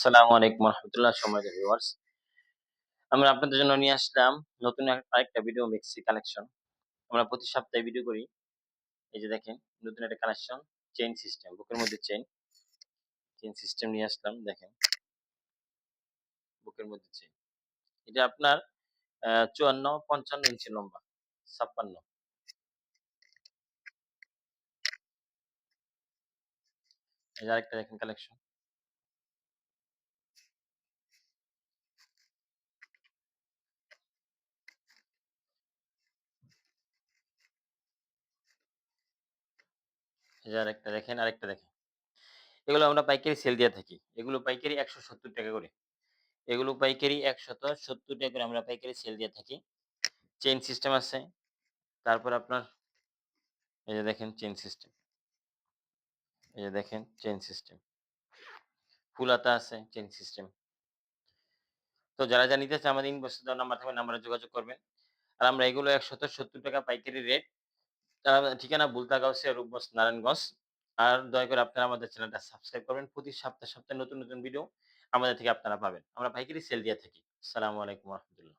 আসসালামু আলাইকুম রহমতুল্লাহ সম্মানিত ভিউয়ার্স আমরা আপনাদের জন্য নিয়ে আসলাম নতুন আরেকটা ভিডিও মিক্সি কালেকশন আমরা প্রতি সপ্তাহে ভিডিও করি। এই যে দেখেন, নতুন একটা কালেকশন চেইন সিস্টেম বুকের মধ্যে চেইন চেইন সিস্টেম নিয়ে আসলাম, দেখেন। বুকের মধ্যে চেইন এটা আপনার চুয়ান্ন, পঞ্চান্ন ইঞ্চি লম্বা, ছাপ্পান্ন। এই আরেকটা দেখেন কালেকশন এই যে আরেকটা দেখেন আরেকটা দেখেন। এগুলো আমরা পাইকারি সেল দিয়ে থাকি। এগুলো পাইকারি একশো সত্তর টাকা করে। এগুলো পাইকারি একশত সত্তর টাকা করে আমরা পাইকারি সেল দিয়ে থাকি। চেইন সিস্টেম আছে। তারপর আপনার এই যে দেখেন চেইন সিস্টেম এই যে দেখেন চেইন সিস্টেম ফুলাতা আছে চেইন সিস্টেম তো যারা যা নিতে চায় আমাদের ইনবক্সে দেওয়া নাম্বার থাকবে নাম্বারে যোগাযোগ করবেন। আর আমরা এগুলো একশত সত্তর টাকা পাইকারি রেট ঠিকানা বুলতাগাউসিয়া রূপগঞ্জ, নারায়ণগঞ্জ। আর দয়া করে আপনারা আমাদের চ্যানেলটা সাবস্ক্রাইব করবেন। প্রতি সপ্তাহে সপ্তাহে নতুন নতুন ভিডিও আমাদের থেকে আপনারা পাবেন। আমরা পাইকারি সেল দিয়ে থাকি। আসসালামু আলাইকুম রহমতুল্লাহ।